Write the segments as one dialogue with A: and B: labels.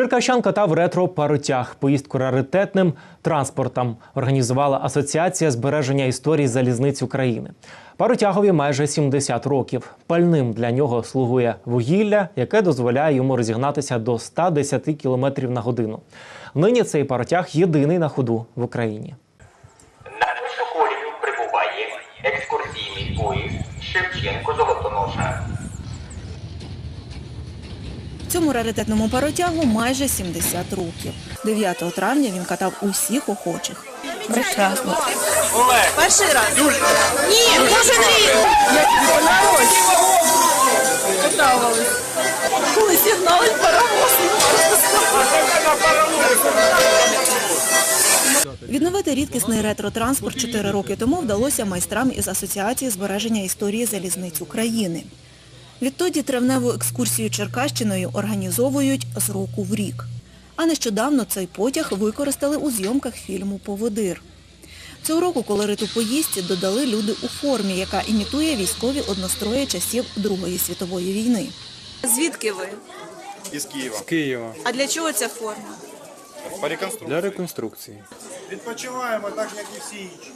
A: Черкащан катав ретро-паротяг. Поїздку раритетним транспортом організувала Асоціація збереження історії залізниць України. Паротягові майже 70 років. Пальним для нього слугує вугілля, яке дозволяє йому розігнатися до 110 км на годину. Нині цей паротяг єдиний на ходу в Україні.
B: На Пішохорів прибуває екскурсійний поїзд Шевченко-Золотоноша.
C: Цьому раритетному паротягу майже 70 років. 9 травня він катав усіх охочих. Прекрасно.
D: Перший раз? Ні, кожен рік. Понравилось. Коли сигналить паровоз.
C: Відновити рідкісний ретро-транспорт 4 роки тому вдалося майстрам із Асоціації збереження історії залізниць України. Відтоді травневу екскурсію Черкащиною організовують з року в рік. А нещодавно цей потяг використали у зйомках фільму «Поводир». Цього року колориту поїздці додали люди у формі, яка імітує військові однострої часів Другої світової війни.
D: Звідки ви?
E: із Києва
F: З Києва
D: А для чого ця форма?
E: по реконструкції.
F: для реконструкції.
E: Відпочиваємо так, як і всі інші.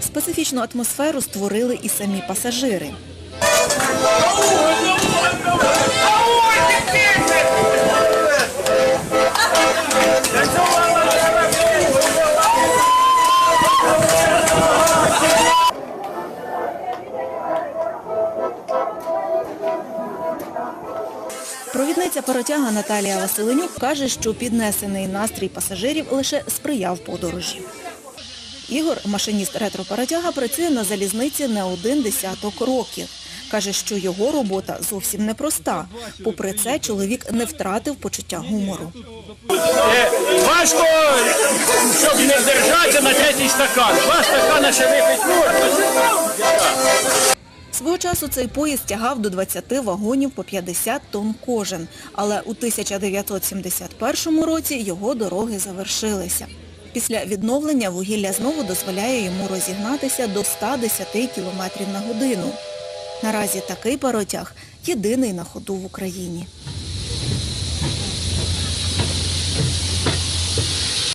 C: Специфічну атмосферу створили і самі пасажири. Провідниця паротяга Наталія Василенюк каже, що піднесений настрій пасажирів лише сприяв подорожі. Ігор, машиніст ретро-паротяга, працює на залізниці не один десяток років. Каже, що його робота зовсім непроста. Попри це, чоловік не втратив почуття гумору.
G: Важко, щоб не вдержатися на третій стакан. Два стакана ще випить можна.
C: Свого часу цей поїзд тягав до 20 вагонів по 50 тонн кожен, але у 1971 році його дороги завершилися. Після відновлення вугілля знову дозволяє йому розігнатися до 110 км на годину. Наразі такий паротяг єдиний на ходу в Україні.